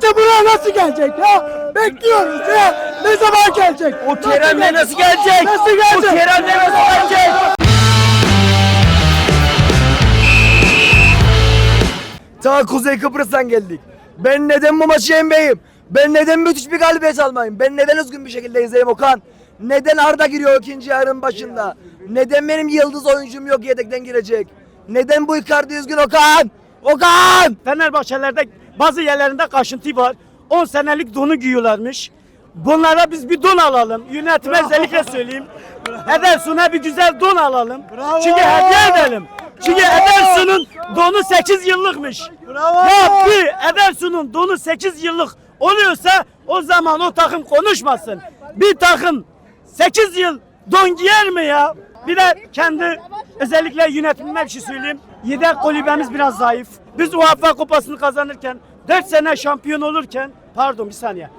Fenerbahçe buraya nasıl gelecek ya? Bekliyoruz ya. Ne zaman gelecek? O Kerem'le nasıl gelecek? Nasıl gelecek? O Kerem'le nasıl gelecek? Ta Kuzey Kıbrıs'tan geldik. Ben neden bu maçı yenmeyim? Ben neden müthiş bir galibiyet almayayım? Ben neden üzgün bir şekilde izleyeyim Okan? Neden Arda giriyor ikinci yarının başında? Neden benim yıldız oyuncum yok yedekten girecek? Neden bu Icardi üzgün Okan? Okan! Fenerbahçelerde bazı yerlerinde kaşıntı var. 10 senelik donu giyiyorlarmış. Bunlara biz bir don alalım. Yönetime özellikle söyleyeyim. Edersun'a bir güzel don alalım. Bravo. Çünkü hediye edelim. Çünkü Edersun'un donu 8 yıllıkmış. Bravo. Ya bir Edersun'un donu 8 yıllık oluyorsa o zaman o takım konuşmasın. Bir takım 8 yıl don giyer mi ya? Bir de kendi özellikle yönetimime bir şey söyleyeyim. Yedek kulübemiz biraz zayıf. Biz UEFA kupasını kazanırken 4 sene şampiyon olurken pardon bir saniye.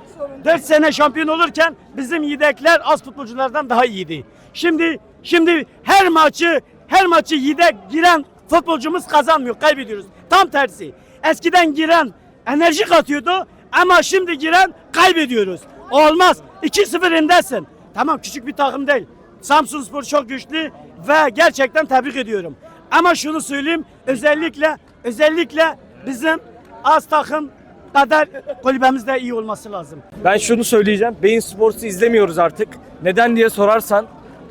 4 sene şampiyon olurken bizim yedekler az futbolculardan daha iyiydi. Şimdi şimdi her maçı her maçı yedek giren futbolcumuz kazanmıyor, kaybediyoruz. Tam tersi. Eskiden giren enerji katıyordu ama şimdi giren kaybediyoruz. Olmaz. 2-0 öndesin. Tamam küçük bir takım değil. Samsun Spor çok güçlü ve gerçekten tebrik ediyorum. Ama şunu söyleyeyim özellikle özellikle bizim az takım kadar kulübemizde iyi olması lazım. Ben şunu söyleyeceğim. Beyin Sports'u izlemiyoruz artık. Neden diye sorarsan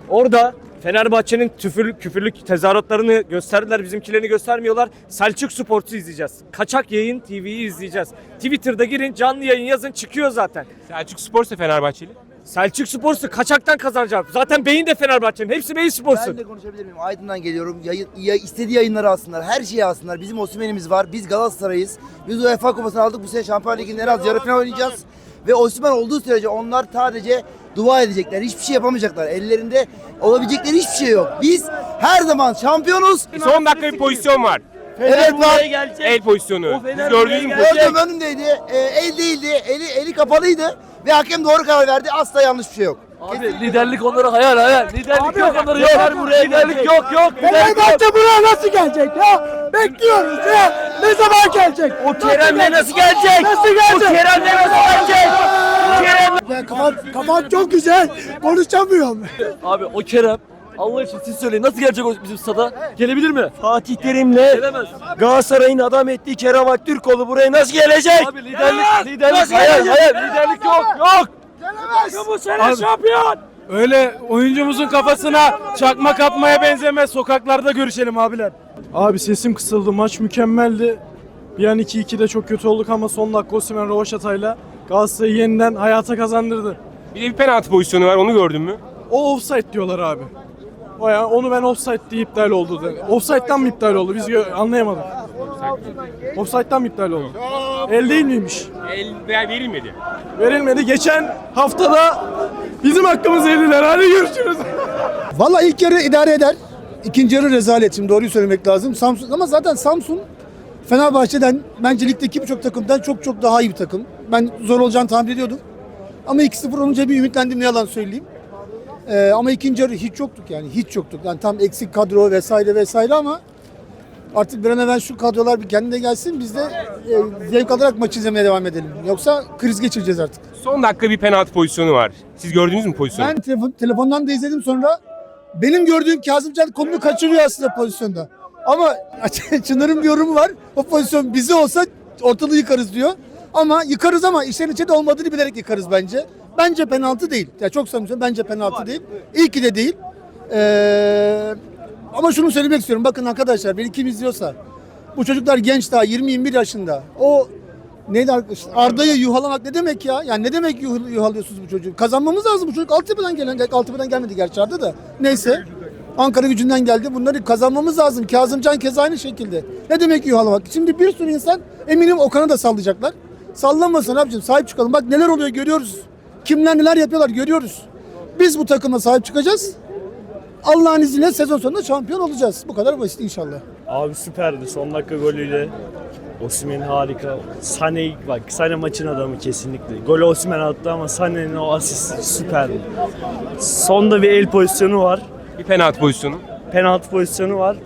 orada Fenerbahçe'nin küfür, küfürlük tezahüratlarını gösterdiler. Bizimkilerini göstermiyorlar. Selçuk Sports'u izleyeceğiz. Kaçak yayın TV'yi izleyeceğiz. Twitter'da girin canlı yayın yazın çıkıyor zaten. Selçuk Spor ise Fenerbahçeli. Selçuk Sports'u kaçaktan kazanacağım. Zaten beyin de Fenerbahçe'nin. Hepsi beyin Sports'un. Ben de konuşabilir miyim? Aydın'dan geliyorum. Yayın, ya, istediği yayınları alsınlar. Her şeyi alsınlar. Bizim Osimhen'imiz var. Biz Galatasaray'ız. Biz UEFA kupasını aldık. Bu sene Şampiyonlar Ligi'nin en az yarı final oynayacağız. Ve Osimhen olduğu sürece onlar sadece dua edecekler. Hiçbir şey yapamayacaklar. Ellerinde olabilecekleri hiçbir şey yok. Biz her zaman şampiyonuz. Son dakika bir pozisyon var. Evet var. El pozisyonu. Siz gördünüz mü? Gördüm önümdeydi. Ee, el değildi. Eli, eli kapalıydı. Ve hakem doğru karar verdi. Asla yanlış bir şey yok. Abi liderlik onlara hayal hayal. Liderlik yok onlara yok. buraya liderlik yok yok. Fenerbahçe buraya nasıl gelecek ya? Bekliyoruz ya. Ne zaman gelecek? O Kerem'le nasıl gelecek? Nasıl O gelecek? Kerem'le nasıl gelecek? Kerem. Ben kafam, kafam çok güzel. Konuşamıyorum. Abi o Kerem Allah için siz söyleyin nasıl gelecek o bizim stada? Gelebilir mi? Fatih Terim'le Gelemez. Galatasaray'ın adam ettiği Kerem Aktürkoğlu buraya nasıl gelecek? Abi liderlik, liderlik hayal hayal. Liderlik yok yok. Bu sene şampiyon. Öyle oyuncumuzun kafasına çakmak atmaya benzemez. Sokaklarda görüşelim abiler. Abi sesim kısıldı. Maç mükemmeldi. Bir an 2-2'de çok kötü olduk ama son dakika Osimhen Rovaşata'yla Galatasaray'ı yeniden hayata kazandırdı. Bir de bir penaltı pozisyonu var onu gördün mü? O offside diyorlar abi. O ya onu ben offside diye iptal oldu. dedi. Offside'dan mı iptal oldu? Biz anlayamadık. Offside'dan mı iptal oldu? El değil miymiş? El verilmedi. Verilmedi. Geçen haftada bizim hakkımızı yediler. Hadi görüşürüz. Valla ilk yarı idare eder. İkinci yarı rezalet. Şimdi doğruyu söylemek lazım. Samsun ama zaten Samsun Fenerbahçe'den bence ligdeki birçok takımdan çok çok daha iyi bir takım. Ben zor olacağını tahmin ediyordum. Ama 2-0 olunca bir ümitlendim ne yalan söyleyeyim. Ee, ama ikinci yarı hiç yoktuk yani hiç yoktuk. Yani tam eksik kadro vesaire vesaire ama artık bir an evvel şu kadrolar bir kendine gelsin biz de e, zevk alarak maçı izlemeye devam edelim. Yoksa kriz geçireceğiz artık. Son dakika bir penaltı pozisyonu var. Siz gördünüz mü pozisyonu? Ben telefon, telefondan da izledim sonra benim gördüğüm Kazımcan kolunu kaçırıyor aslında pozisyonda. Ama Çınar'ın bir yorumu var. O pozisyon bizi olsa ortalığı yıkarız diyor. Ama yıkarız ama işlerin içinde olmadığını bilerek yıkarız bence. Bence penaltı değil. Ya çok samimi bence penaltı değil. İyi ki de değil. Ee, ama şunu söylemek istiyorum. Bakın arkadaşlar beni kim izliyorsa. Bu çocuklar genç daha 20-21 yaşında. O neydi arkadaşlar? Arda'yı yuhalamak ne demek ya? Yani ne demek yuh- yuhalıyorsunuz bu çocuğu? Kazanmamız lazım. Bu çocuk altyapıdan gelen, altyapıdan gelmedi gerçi Arda da. Neyse. Ankara gücünden geldi. Bunları kazanmamız lazım. Kazımcan kez aynı şekilde. Ne demek yuhalamak? Şimdi bir sürü insan eminim Okan'a da sallayacaklar. Sallamasın abicim sahip çıkalım. Bak neler oluyor görüyoruz. Kimler neler yapıyorlar görüyoruz. Biz bu takıma sahip çıkacağız. Allah'ın izniyle sezon sonunda şampiyon olacağız. Bu kadar basit inşallah. Abi süperdi son dakika golüyle. Osimhen harika. Sane bak Sane maçın adamı kesinlikle. Golü Osimhen attı ama Sane'nin o asist süperdi. Sonda bir el pozisyonu var. Bir penaltı pozisyonu. Penaltı pozisyonu var.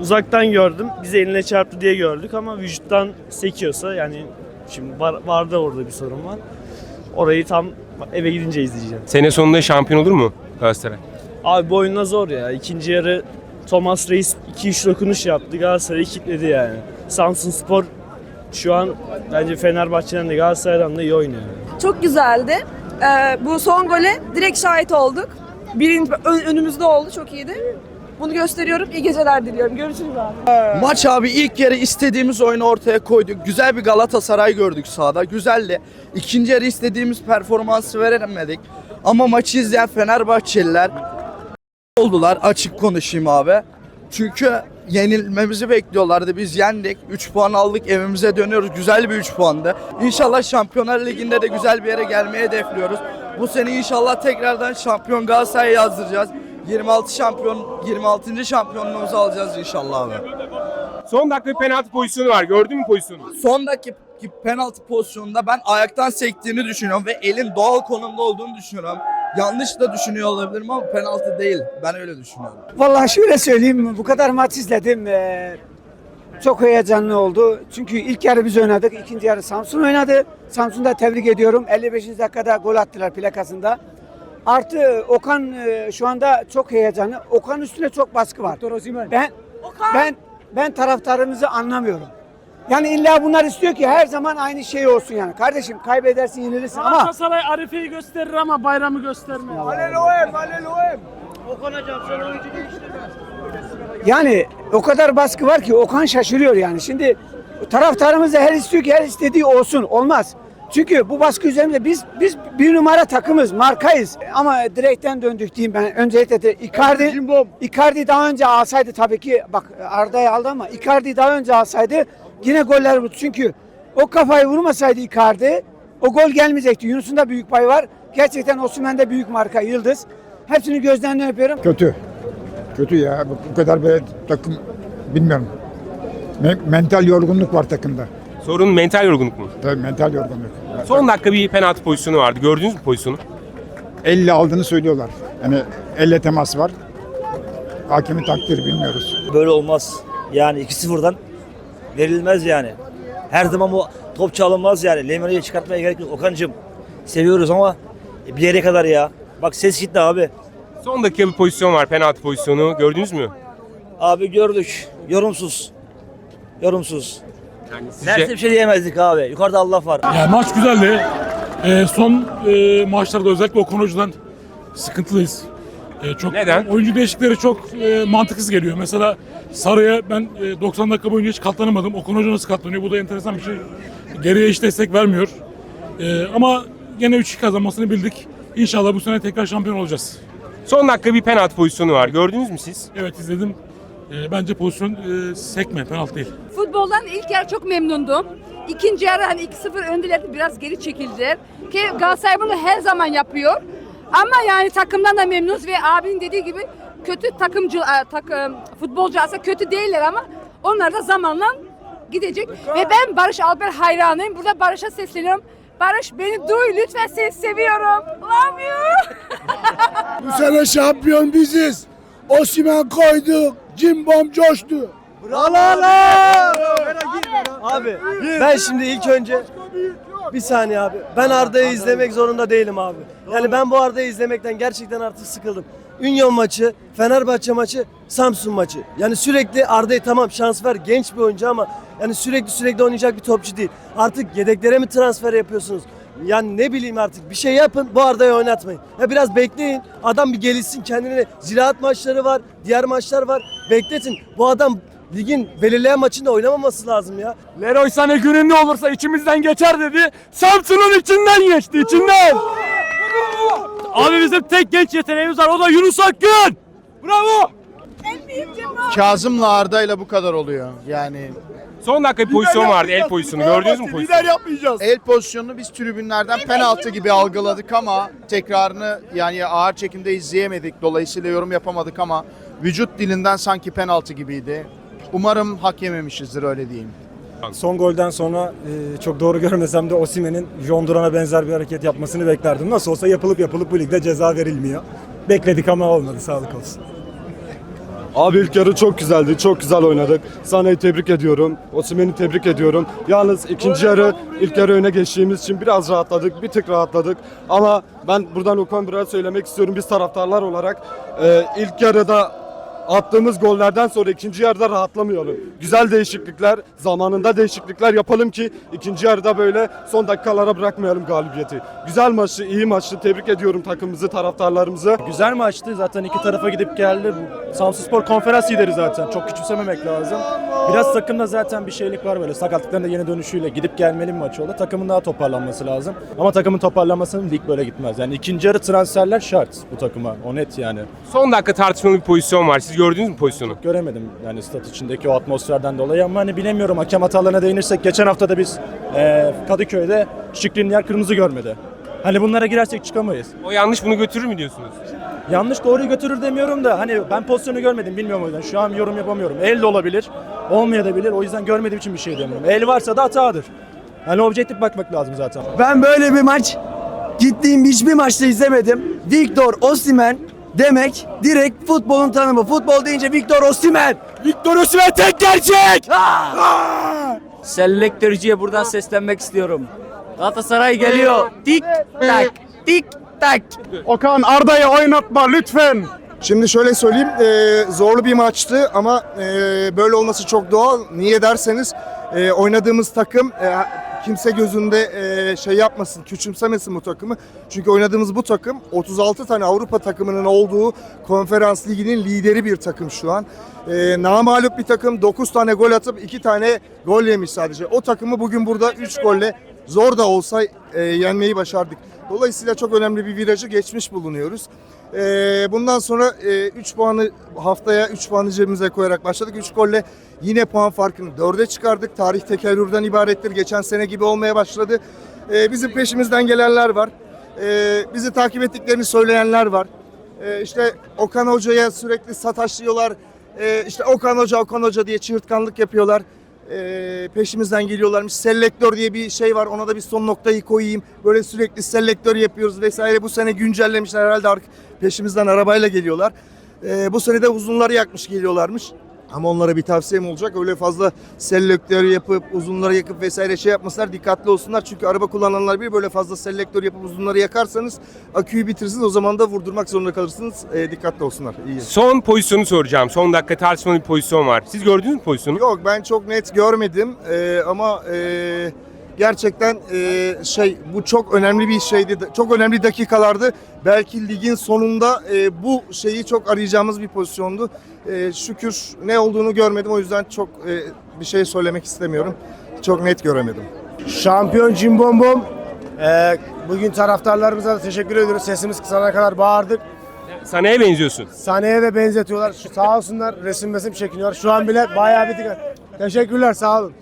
Uzaktan gördüm. Bize eline çarptı diye gördük ama vücuttan sekiyorsa yani Şimdi var, vardı orada bir sorun var. Orayı tam eve gidince izleyeceğim. Sene sonunda şampiyon olur mu Galatasaray? Abi bu oyunla zor ya. İkinci yarı Thomas Reis 2-3 dokunuş yaptı. Galatasaray'ı kilitledi yani. Samsun Spor şu an bence Fenerbahçe'den de Galatasaray'dan da iyi oynuyor. Çok güzeldi. Ee, bu son gole direkt şahit olduk. Birin ön- önümüzde oldu. Çok iyiydi. Bunu gösteriyorum. İyi geceler diliyorum. Görüşürüz abi. Maç abi ilk yarı istediğimiz oyunu ortaya koyduk. Güzel bir Galatasaray gördük sahada. Güzeldi. İkinci yarı istediğimiz performansı veremedik. Ama maçı izleyen Fenerbahçeliler oldular. Açık konuşayım abi. Çünkü yenilmemizi bekliyorlardı. Biz yendik. 3 puan aldık. Evimize dönüyoruz. Güzel bir 3 puandı. İnşallah Şampiyonlar Ligi'nde de güzel bir yere gelmeye hedefliyoruz. Bu sene inşallah tekrardan şampiyon Galatasaray'ı yazdıracağız. 26 şampiyon 26. şampiyonluğumuzu alacağız inşallah abi. Son dakika bir penaltı pozisyonu var. Gördün mü pozisyonu? Son dakika penaltı pozisyonunda ben ayaktan sektiğini düşünüyorum ve elin doğal konumda olduğunu düşünüyorum. Yanlış da düşünüyor olabilirim ama penaltı değil. Ben öyle düşünüyorum. Vallahi şöyle söyleyeyim bu kadar maç izledim. Ee, çok heyecanlı oldu. Çünkü ilk yarı biz oynadık. ikinci yarı Samsun oynadı. Samsun'u da tebrik ediyorum. 55. dakikada gol attılar plakasında. Artı Okan e, şu anda çok heyecanlı. Okan üstüne çok baskı var. Ben ben ben taraftarımızı anlamıyorum. Yani illa bunlar istiyor ki her zaman aynı şey olsun yani. Kardeşim kaybedersin yenilirsin ama Galatasaray Arife'yi gösterir ama bayramı göstermiyor. Yani o kadar baskı var ki Okan şaşırıyor yani. Şimdi taraftarımız da her istiyor ki her istediği olsun. Olmaz. Çünkü bu baskı üzerimizde biz biz bir numara takımız, markayız. Ama direkten döndük diyeyim ben. Öncelikle de Icardi, Icardi daha önce alsaydı tabii ki bak Arda'yı aldı ama Icardi daha önce alsaydı yine goller buldu. Çünkü o kafayı vurmasaydı Icardi o gol gelmeyecekti. Yunus'un da büyük payı var. Gerçekten Osimhen de büyük marka, yıldız. Hepsini gözlerinden öpüyorum. Kötü. Kötü ya. Bu, kadar böyle takım bilmiyorum. Me- mental yorgunluk var takımda. Sorun mental yorgunluk mu? Tabii mental yorgunluk. Son dakika bir penaltı pozisyonu vardı. Gördünüz mü pozisyonu? Elle aldığını söylüyorlar. Hani elle temas var. Hakemin takdiri bilmiyoruz. Böyle olmaz. Yani 2-0'dan verilmez yani. Her zaman bu top çalınmaz yani. Lemere'yi çıkartmaya gerek yok. Okan'cığım seviyoruz ama bir yere kadar ya. Bak ses gitti abi. Son dakika bir pozisyon var. Penaltı pozisyonu. Gördünüz mü? Abi gördük. Yorumsuz. Yorumsuz. Yani sizce bir şey diyemezdik abi. Yukarıda Allah var. Yani maç güzeldi. Ee, son e, maçlarda özellikle Okan Hoca'dan sıkıntılıyız. Ee, çok Neden? Oyuncu değişiklikleri çok e, mantıksız geliyor. Mesela Sarı'ya ben e, 90 dakika boyunca hiç katlanamadım. Okan Hoca nasıl katlanıyor? Bu da enteresan bir şey. Geriye hiç destek vermiyor. Ee, ama gene 3-2 kazanmasını bildik. İnşallah bu sene tekrar şampiyon olacağız. son dakika bir penaltı pozisyonu var. Gördünüz mü siz? Evet izledim. Ee, bence pozisyon e, sekme, penaltı değil. Futboldan ilk yarı çok memnundum. İkinci yarı hani 2-0 öndelerdi biraz geri çekildiler. Ki Galatasaray bunu her zaman yapıyor. Ama yani takımdan da memnunuz ve abinin dediği gibi kötü takımcı e, takım futbolcu aslında kötü değiller ama onlar da zamanla gidecek. Ve ben Barış Alper hayranıyım. Burada Barış'a sesleniyorum. Barış beni duy lütfen seni seviyorum. Love you. Bu sene şampiyon biziz. Osimhen koyduk. Cimbom coştu. Abi ben şimdi ilk önce bir saniye abi. Ben Arda'yı izlemek zorunda değilim abi. Yani ben bu Arda'yı izlemekten gerçekten artık sıkıldım. Ünyon maçı, Fenerbahçe maçı, Samsun maçı. Yani sürekli Arda'ya tamam şans ver genç bir oyuncu ama yani sürekli sürekli oynayacak bir topçu değil. Artık yedeklere mi transfer yapıyorsunuz? Yani ne bileyim artık bir şey yapın bu Arda'yı oynatmayın. Ya biraz bekleyin. Adam bir gelişsin kendine. Ziraat maçları var, diğer maçlar var. Bekletin. Bu adam ligin belirleyen maçında oynamaması lazım ya. Leroy Sané günün ne olursa içimizden geçer dedi. Samsun'un içinden geçti, içinden. Abi bizim tek genç yeteneğimiz var o da Yunus Akgün. Bravo. Kazım'la Arda'yla bu kadar oluyor. Yani Son dakika bir pozisyon vardı. El pozisyonu. Gördünüz mü pozisyonu? yapmayacağız. el pozisyonunu biz tribünlerden penaltı gibi algıladık ama tekrarını yani ağır çekimde izleyemedik. Dolayısıyla yorum yapamadık ama vücut dilinden sanki penaltı gibiydi. Umarım hak yememişizdir öyle diyeyim. Son golden sonra e, çok doğru görmesem de Osimhen'in John Duran'a benzer bir hareket yapmasını beklerdim. Nasıl olsa yapılıp yapılıp bu ligde ceza verilmiyor. Bekledik ama olmadı. Sağlık olsun. Abi ilk yarı çok güzeldi. Çok güzel oynadık. Sane'yi tebrik ediyorum. Osimhen'i tebrik ediyorum. Yalnız ikinci yarı ilk yarı öne geçtiğimiz için biraz rahatladık. Bir tık rahatladık. Ama ben buradan Okan Buraya söylemek istiyorum. Biz taraftarlar olarak e, ilk yarıda attığımız gollerden sonra ikinci yarıda rahatlamayalım. Güzel değişiklikler, zamanında değişiklikler yapalım ki ikinci yarıda böyle son dakikalara bırakmayalım galibiyeti. Güzel maçtı, iyi maçtı. Tebrik ediyorum takımımızı, taraftarlarımızı. Güzel maçtı. Zaten iki tarafa gidip geldi. Samsunspor konferans lideri zaten. Çok küçümsememek lazım. Biraz takımda zaten bir şeylik var böyle. Sakatlıkların da yeni dönüşüyle gidip gelmeli bir maç oldu. Takımın daha toparlanması lazım. Ama takımın toparlanmasının lig böyle gitmez. Yani ikinci yarı transferler şart bu takıma. O net yani. Son dakika tartışmalı bir pozisyon var. Siz gördünüz mü pozisyonu? Göremedim yani stat içindeki o atmosferden dolayı ama hani bilemiyorum hakem hatalarına değinirsek geçen hafta da biz e, Kadıköy'de Şikrinler kırmızı görmedi. Hani bunlara girersek çıkamayız. O yanlış bunu götürür mü diyorsunuz? Yanlış doğruyu götürür demiyorum da hani ben pozisyonu görmedim bilmiyorum o yüzden. Şu an yorum yapamıyorum. El de olabilir, olmayabilir. O yüzden görmediğim için bir şey demiyorum. El varsa da hatadır. Hani objektif bakmak lazım zaten. Ben böyle bir maç gittiğim hiçbir maçta izlemedim. Victor Osimhen demek direkt futbolun tanımı. Futbol deyince Victor Osimhen. Victor Osimhen tek gerçek. Selektörcüye buradan seslenmek istiyorum. Galatasaray geliyor. Tik tak tik tak. Okan Arda'yı oynatma lütfen. Şimdi şöyle söyleyeyim, e, zorlu bir maçtı ama e, böyle olması çok doğal. Niye derseniz e, oynadığımız takım e, kimse gözünde e, şey yapmasın, küçümsemesin bu takımı. Çünkü oynadığımız bu takım 36 tane Avrupa takımının olduğu konferans liginin lideri bir takım şu an. E, namalup bir takım 9 tane gol atıp 2 tane gol yemiş sadece. O takımı bugün burada 3 golle zor da olsa e, yenmeyi başardık. Dolayısıyla çok önemli bir virajı geçmiş bulunuyoruz. Ee, bundan sonra 3 puanı haftaya 3 puanı cebimize koyarak başladık. 3 golle yine puan farkını 4'e çıkardık. Tarih tekerrürden ibarettir. Geçen sene gibi olmaya başladı. Ee, bizim peşimizden gelenler var. Ee, bizi takip ettiklerini söyleyenler var. Ee, işte Okan Hoca'ya sürekli sataşlıyorlar. Ee, işte Okan Hoca, Okan Hoca diye çığırtkanlık yapıyorlar. Ee, peşimizden geliyorlarmış. Selektör diye bir şey var. Ona da bir son noktayı koyayım. Böyle sürekli selektör yapıyoruz vesaire. Bu sene güncellemişler herhalde peşimizden arabayla geliyorlar. Ee, bu sene de uzunları yakmış geliyorlarmış. Ama onlara bir tavsiyem olacak. Öyle fazla selektör yapıp uzunları yakıp vesaire şey yapmasınlar. Dikkatli olsunlar. Çünkü araba kullananlar bir böyle fazla selektör yapıp uzunları yakarsanız aküyü bitirirsiniz. O zaman da vurdurmak zorunda kalırsınız. Ee, dikkatli olsunlar. İyi. Son pozisyonu soracağım. Son dakika tartışmalı bir pozisyon var. Siz gördünüz mü pozisyonu? Yok ben çok net görmedim Ee, ama e, gerçekten e, şey bu çok önemli bir şeydi. Çok önemli dakikalardı. Belki ligin sonunda e, bu şeyi çok arayacağımız bir pozisyondu. E, şükür ne olduğunu görmedim o yüzden çok e, bir şey söylemek istemiyorum. Çok net göremedim. Şampiyon Cimbombom. Ee, bugün taraftarlarımıza da teşekkür ediyoruz. Sesimiz kısana kadar bağırdık. Sana'ya benziyorsun. Sahneye de benzetiyorlar. Şu, sağ olsunlar resim resim çekiniyor. Şu an bile bayağı bir dikkat. Teşekkürler sağ olun.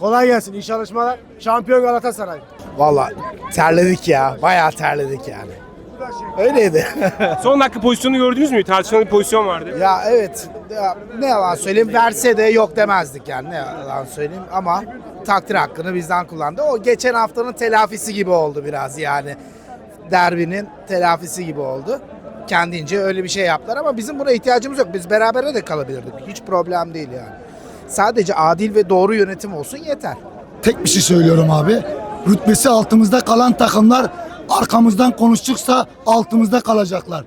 Kolay gelsin. iyi çalışmalar. Şampiyon Galatasaray. Valla terledik ya. Bayağı terledik yani. Öyleydi. Son dakika pozisyonu gördünüz mü? Tartışmalı bir pozisyon vardı. ya evet. Ya, ne yalan söyleyeyim. Verse de yok demezdik yani. Ne yalan söyleyeyim. Ama takdir hakkını bizden kullandı. O geçen haftanın telafisi gibi oldu biraz yani. Derbinin telafisi gibi oldu. Kendince öyle bir şey yaptılar ama bizim buna ihtiyacımız yok. Biz berabere de kalabilirdik. Hiç problem değil yani. Sadece adil ve doğru yönetim olsun yeter. Tek bir şey söylüyorum abi. Rütbesi altımızda kalan takımlar arkamızdan konuştuksa altımızda kalacaklar.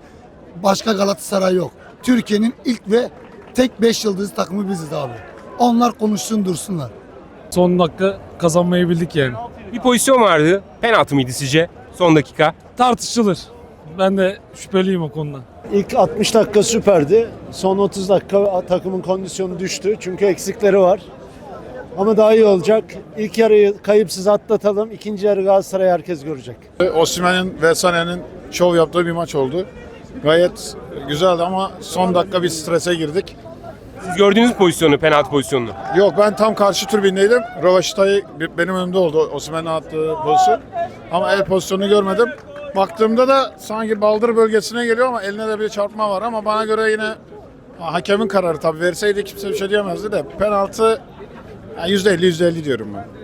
Başka Galatasaray yok. Türkiye'nin ilk ve tek 5 yıldızlı takımı biziz abi. Onlar konuşsun dursunlar. Son dakika kazanmayı bildik yani. Bir pozisyon vardı. Penaltı mıydı sizce? Son dakika. Tartışılır. Ben de şüpheliyim o konuda. İlk 60 dakika süperdi. Son 30 dakika takımın kondisyonu düştü. Çünkü eksikleri var. Ama daha iyi olacak. İlk yarıyı kayıpsız atlatalım. İkinci yarı Galatasaray herkes görecek. Osimhen'in ve Sané'nin şov yaptığı bir maç oldu. Gayet güzeldi ama son dakika bir strese girdik. Siz gördünüz mü pozisyonu, penaltı pozisyonunu? Yok ben tam karşı tribündeydim. Rövaşita'yı benim önümde oldu Osimhen'in attığı pozisyon. Ama el pozisyonunu görmedim. Baktığımda da sanki baldır bölgesine geliyor ama eline de bir çarpma var. Ama bana göre yine ha, hakemin kararı tabii. Verseydi kimse bir şey diyemezdi de. Penaltı yani %50 %50 diyorum ben.